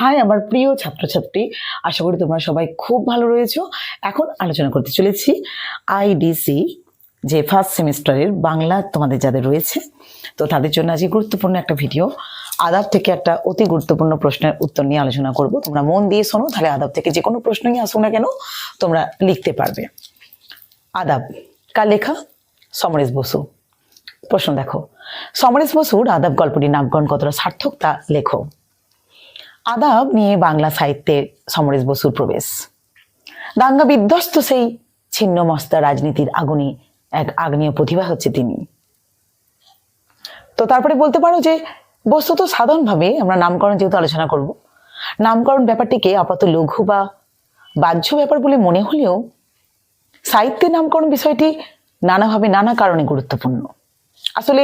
High, আমার প্রিয় ছাত্রছাত্রী, আশা করি তোমরা সবাই খুব ভালো রয়েছো। এখন আলোচনা করতে চলেছি আইডিসি যে ফার্স্ট সেমিস্টারের বাংলা তোমাদের যাদের রয়েছে, তো তাদের জন্য আজকে গুরুত্বপূর্ণ একটা ভিডিও আদাব থেকে একটা অতি গুরুত্বপূর্ণ প্রশ্নের উত্তর নিয়ে আলোচনা করব। তোমরা মন দিয়ে শোনো, তাহলে আদাব থেকে যে কোনো প্রশ্নই আসুক না কেন, তোমরা লিখতে পারবে। আদাব, কার লেখা? সমরেশ বসু। প্রশ্ন দেখো, সমরেশ বসুর আদাব গল্পটির নামকরণ কতটা সার্থক তা লেখো। আদাব নিয়ে বাংলা সাহিত্যে সমরেশ বসুর প্রবেশ। দাঙ্গা বিধ্বস্ত সেই ছিন্ন মস্তা রাজনীতির আগুনে এক আগ্নেয় প্রতিভা হচ্ছে তিনি। তো তারপরে বলতে পারো যে বস্তুত সাধারণভাবে আমরা নামকরণ যেহেতু আলোচনা করব, নামকরণ ব্যাপারটিকে আপাতত লঘু বা বাহ্য ব্যাপার বলে মনে হলেও সাহিত্যের নামকরণ বিষয়টি নানাভাবে নানা কারণে গুরুত্বপূর্ণ। আসলে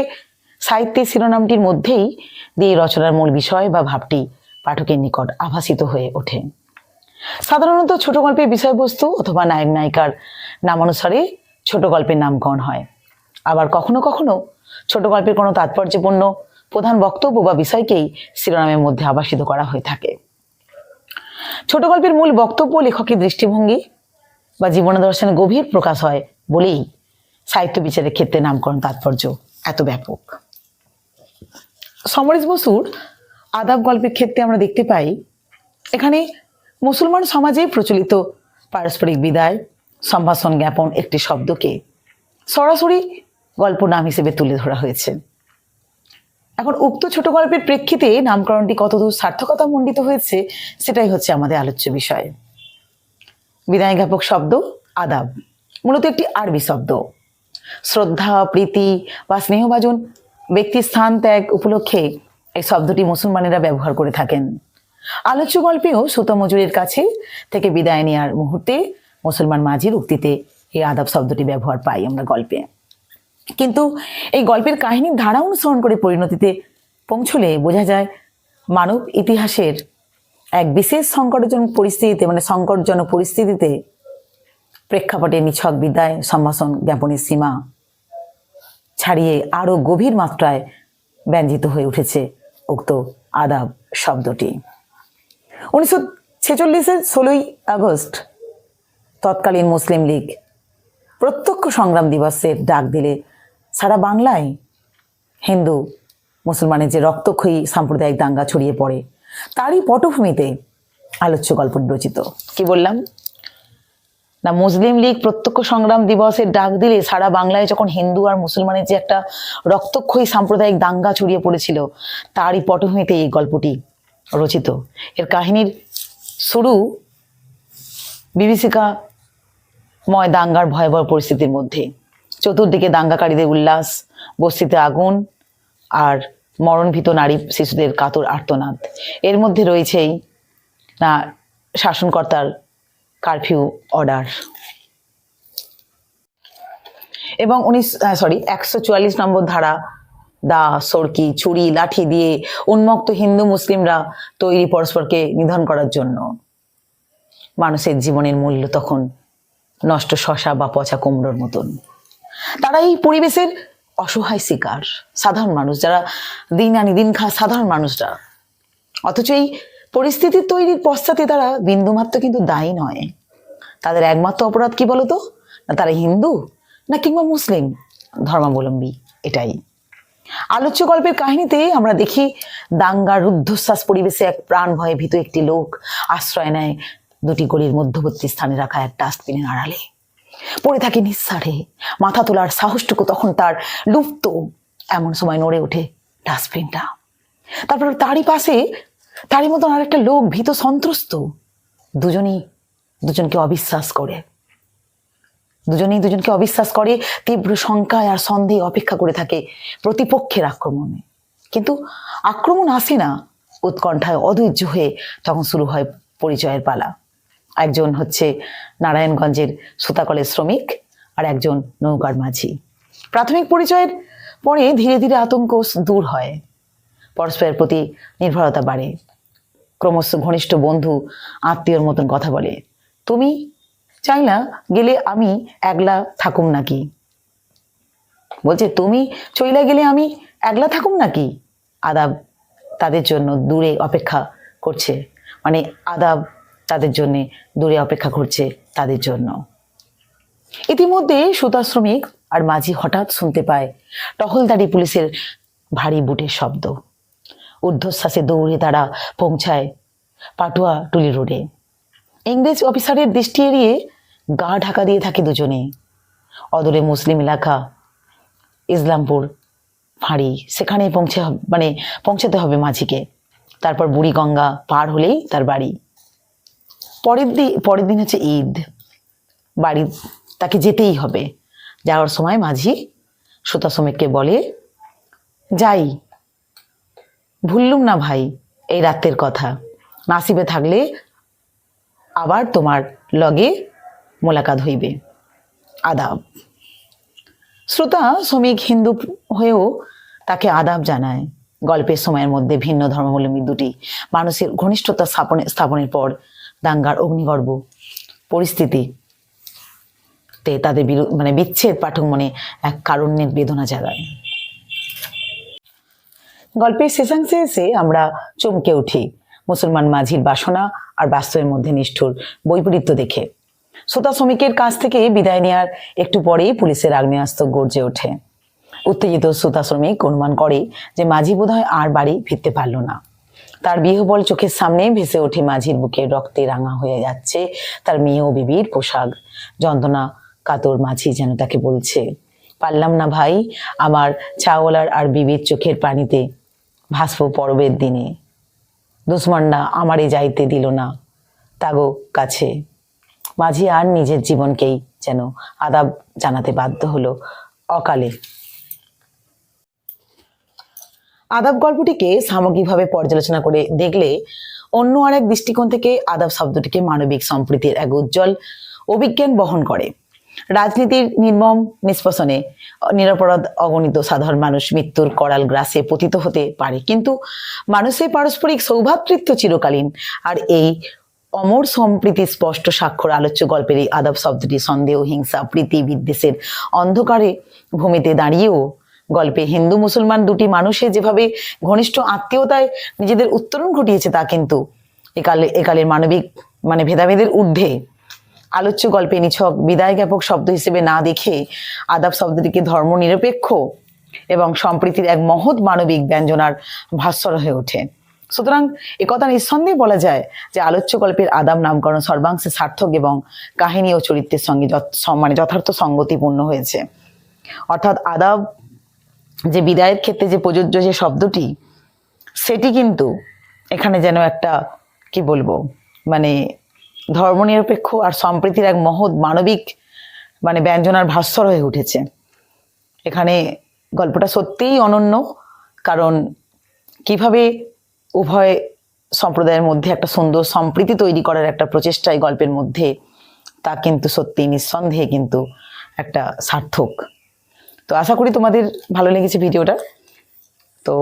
সাহিত্যের শিরোনামটির মধ্যেই দিয়ে রচনার মূল বিষয় বা ভাবটি পাঠকের নিকট আভাসিত হয়ে ওঠে। সাধারণত ছোট গল্পের বিষয়বস্তু অথবা নায়ক, নায়িকার নামানুসারে ছোট গল্পের নামকরণ হয়। আবার কখনো কখনো ছোট গল্পের কোনো তাৎপর্যপূর্ণ প্রধান বক্তব্য বা বিষয়কেই শিরোনামের মধ্যে আবাসিত করা হয়ে থাকে। ছোট গল্পের মূল বক্তব্য লেখকের দৃষ্টিভঙ্গি বা জীবন দর্শনের গভীর প্রকাশ হয় বলেই সাহিত্য বিচারের ক্ষেত্রে নামকরণ তাৎপর্য এত ব্যাপক। সমরেশ বসুর আদাব গল্পের ক্ষেত্রে আমরা দেখতে পাই, এখানে মুসলমান সমাজে প্রচলিত পারস্পরিক বিদায়, সম্ভাষণ জ্ঞাপন একটি শব্দকে সরাসরি গল্প নাম হিসেবে তুলে ধরা হয়েছে। এখন উক্ত ছোট গল্পের প্রেক্ষিতে নামকরণটি কতদূর সার্থকতা মণ্ডিত হয়েছে, সেটাই হচ্ছে আমাদের আলোচ্য বিষয়। বিদায় জ্ঞাপক শব্দ, আদাব, মূলত একটি আরবি শব্দ। শ্রদ্ধা, প্রীতি বা স্নেহভাজন ব্যক্তির স্থান ত্যাগ উপলক্ষে এই শব্দটি মুসলমানেরা ব্যবহার করে থাকেন। আলোচ্য গল্পেও সুত মজুরের কাছে থেকে বিদায় নেওয়ার মুহূর্তে মুসলমান মাঝির উক্তিতে এই আদাব শব্দটি ব্যবহার পাই আমরা গল্পে। কিন্তু এই গল্পের কাহিনীর ধারা অনুসরণ করে পরিণতিতে পৌঁছলে বোঝা যায় মানব ইতিহাসের এক বিশেষ সংকটজনক পরিস্থিতিতে মানে সংকটজনক পরিস্থিতিতে প্রেক্ষাপটে নিছক বিদায়, সম্ভাষণ, জ্ঞাপনের সীমা ছাড়িয়ে আরও গভীর মাত্রায় ব্যঞ্জিত হয়ে উঠেছে। উক্ত আদাব শব্দটি। উনিশশো ছেচল্লিশের ষোলোই আগস্ট তৎকালীন মুসলিম লীগ প্রত্যক্ষ সংগ্রাম দিবসের ডাক দিলে সারা বাংলায় হিন্দু, মুসলমানের যে রক্তক্ষয়ী সাম্প্রদায়িক দাঙ্গা ছড়িয়ে পড়ে, তারই পটভূমিতে আলোচ্য গল্প রচিত। কি বললাম? না, মুসলিম লীগ প্রত্যক্ষ সংগ্রাম দিবসের ডাক দিলে সারা বাংলায় যখন হিন্দু আর মুসলমানের যে একটা রক্তক্ষয়ী সাম্প্রদায়িক দাঙ্গা ছড়িয়ে পড়েছিল, তারই পটভূমিতে এই গল্পটি রচিত। এর কাহিনীর শুরু বিভীষিকা ময় দাঙ্গার ভয়াবহ পরিস্থিতির মধ্যে। চতুর্দিকে দাঙ্গাকারীদের উল্লাস, বস্তিতে আগুন আর মরণভীত নারী শিশুদের কাতর আর্তনাদ। এর মধ্যে রয়েছেই, না, শাসনকর্তার কারফিউ অর্ডার। এবং উনিশ সরি একশো চুয়াল্লিশ নম্বর ধারা, দা, সরকি, ছুরি, লাঠি দিয়ে উন্মুক্ত হিন্দু মুসলিমরা তৈরি পরস্পরকে নিধন করার জন্য। মানুষের জীবনের মূল্য তখন নষ্ট শশা বা পচা কুমড়োর মতন। তারা এই পরিবেশের অসহায় শিকার, সাধারণ মানুষ, যারা দিন আনি দিন খা, সাধারণ মানুষরা। অথচ এই পরিস্থিতি তৈরির পশ্চাতে তারা বিন্দুমাত্র কিন্তু দায়ী নয়। তাদের একমাত্র অপরাধ কি বলতো? না তারা হিন্দু, না কিংবা মুসলিম, ধর্মাবলম্বী, এটাই। আলোচ্য গল্পের কাহিনীতে আমরা দেখি দাঙ্গার রুদ্ধশ্বাস পরিবেশে এক প্রাণ ভয়ে ভীত একটি লোক আশ্রয় নেয় দুটি গলির মধ্যবর্তী স্থানে রাখা এক ডাস্টবিনের আড়ালে। পড়ে থাকে নিঃসারে, মাথা তোলার সাহসটুকু তখন তার লুপ্ত। এমন সময় নড়ে ওঠে ডাস্টবিনটা। তারপর তারই পাশে তারই মতন আরেকটা লোক ভীত সন্ত্রস্ত। দুজনই দুজনকে অবিশ্বাস করে। দুজনেই দুজনকে অবিশ্বাস করে, তীব্র শঙ্কায় আর সন্দেহে অপেক্ষা করে থাকে প্রতিপক্ষের আক্রমণে। কিন্তু আক্রমণ আসে না উৎকণ্ঠায় অধৈর্য হয়ে তখন শুরু হয় পরিচয়ের পালা। একজন হচ্ছে নারায়ণগঞ্জের সুতাকলের শ্রমিক আর একজন নৌকার মাঝি। প্রাথমিক পরিচয়ের পরে ধীরে ধীরে আতঙ্ক দূর হয়। পরস্পরের প্রতি নির্ভরতা বাড়ে। ক্রমশ ঘনিষ্ঠ বন্ধু, আত্মীয়র মতন কথা বলে। তুমি চাই না গেলে আমি একলা থাকুম নাকি? বলছে, তুমি চইলা গেলে আমি একলা থাকুম নাকি? আদাব তাদের জন্য দূরে অপেক্ষা করছে। মানে আদাব তাদের জন্য দূরে অপেক্ষা করছে তাদের জন্য। ইতিমধ্যে সুতা শ্রমিক আর মাঝি হঠাৎ শুনতে পায়। টহলদারি পুলিশের ভারী বুটের শব্দ। ঊর্ধ্বশ্বাসে দৌড়ে তারা পৌঁছায় পাটুয়া টুলি রোডে। ইংরেজ অফিসারের দৃষ্টি এড়িয়ে গা ঢাকা দিয়ে থাকে দুজনে। অদূরে মুসলিম এলাকা, ইসলামপুর ফাঁড়ি সেখানে পৌঁছে মানে পৌঁছাতে হবে মাঝিকে। তারপর বুড়িগঙ্গা পার হলেই তার বাড়ি। পরের দিন পরের দিন হচ্ছে ঈদ। বাড়ি তাকে যেতেই হবে। যাওয়ার সময় মাঝি সুতা শ্রমিককে বলে, যাই ভুললুম না ভাই এই রাতের কথা। নাসিবে থাকলে আবার তোমার লগে মোলাকাত হইবে। আদাব। শ্রোতা, শ্রমিক, হিন্দু হয়েও তাকে আদাব জানায়। গল্পের সময়ের মধ্যে ভিন্ন ধর্মাবলম্বী দুটি। মানুষের ঘনিষ্ঠতা স্থাপনে, স্থাপনের পর দাঙ্গার অগ্নিগর্ভ। পরিস্থিতি তে তাদের মানে বিচ্ছেদ পাঠক মনে এক কারণ্যের বেদনা জাগায়। গল্পের শেষাংশে আমরা চমকে উঠি। মুসলমান মাঝির বাসনা আর বাস্তবের মধ্যে নিষ্ঠুর বৈপরীত্য দেখে। শ্রোতা শ্রমিকের কাছ থেকে বিদায় নেওয়ার একটু পরেই পুলিশের আগ্নেয়াস্ত্র গর্জে ওঠে। উত্তেজিত শ্রোতা শ্রমিক অনুমান করে যে মাঝি বোধহয় আর বাড়ি ফিরতে পারল না। তার বিহবল চোখের সামনে ভেসে ওঠে মাঝির বুকে রক্তে রাঙা হয়ে যাচ্ছে তার মেয়ে ও বিবির পোশাক। যন্ত্রণা কাতর মাঝি যেন তাকে বলছে, পারলাম না ভাই, আমার চাওয়ালার আর বিবির চোখের পানিতে ভাসব পর্বের দিনে। দুশ্মনরা আমারে যাইতে দিল না। তাগো, কাছে। মাঝি আর নিজের জীবনকেই যেন আদাব জানাতে বাধ্য হলো অকালে। আদাব গল্পটিকে সামগ্রিকভাবে পর্যালোচনা করে দেখলে অন্য আর এক দৃষ্টিকোণ থেকে আদাব শব্দটিকে মানবিক সম্প্রীতির এক উজ্জ্বল অভিজ্ঞান বহন করে। রাজনীতির নির্মম নিষ্পেষণে নিরপরাধ অগণিত সাধারণ মানুষ মৃত্যুর করাল গ্রাসে পতিত হতে পারে। কিন্তু মানুষের পারস্পরিক সৌভাতৃত্ব চিরকালীন। আর এই অমর সম্প্রীতি স্পষ্ট স্বাক্ষর আলোচ্য গল্পের এই আদব শব্দটি সন্দেহ, হিংসা, প্রীতি, বিদ্বেষের অন্ধকারে ভূমিতে দাঁড়িয়েও গল্পে হিন্দু, মুসলমান দুটি মানুষের যেভাবে ঘনিষ্ঠ আত্মীয়তায় নিজেদের উত্তরণ ঘটিয়েছে তা কিন্তু একালে, একালের মানবিক মানে ভেদাভেদের ঊর্ধ্বে আলোচ্য গল্পে নিছক বিদায় জ্ঞাপক শব্দ হিসেবে না দেখে আদাব শব্দটিকে ধর্ম নিরপেক্ষ এবং সম্প্রীতির এক মহৎ মানবিক ব্যঞ্জনার ভাস্বর হয়ে ওঠে। সুতরাং একথা নিঃসন্দেহে বলা যায় যে আলোচ্য গল্পের আদাব নামকরণ সর্বাংশে সার্থক এবং কাহিনী ও চরিত্রের সঙ্গে মানে যথার্থ সঙ্গতিপূর্ণ হয়েছে। অর্থাৎ আদাব যে বিদায়ের ক্ষেত্রে যে প্রযোজ্য যে শব্দটি, সেটি কিন্তু এখানে যেন একটা, কি বলব মানে ধর্মনিরপেক্ষ আর সম্প্রীতির এক মহৎ মানবিক মানে ব্যঞ্জনার ভাস্বর হয়ে উঠেছে। এখানে গল্পটা সত্যিই অনন্য, কারণ কীভাবে উভয় সম্প্রদায়ের মধ্যে একটা সুন্দর সম্প্রীতি তৈরি করার একটা প্রচেষ্টা এই গল্পের মধ্যে, তা কিন্তু সত্যি নিঃসন্দেহে কিন্তু একটা সার্থক। তো আশা করি তোমাদের ভালো লেগেছে ভিডিওটা। তো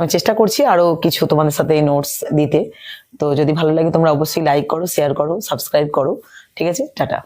আমি চেষ্টা করছি আরও কিছু তোমাদের সাথে নোটস দিতে। তো যদি ভালো লাগে তোমরা অবশ্যই লাইক করো শেয়ার করো সাবস্ক্রাইব করো। ঠিক আছে? টাটা।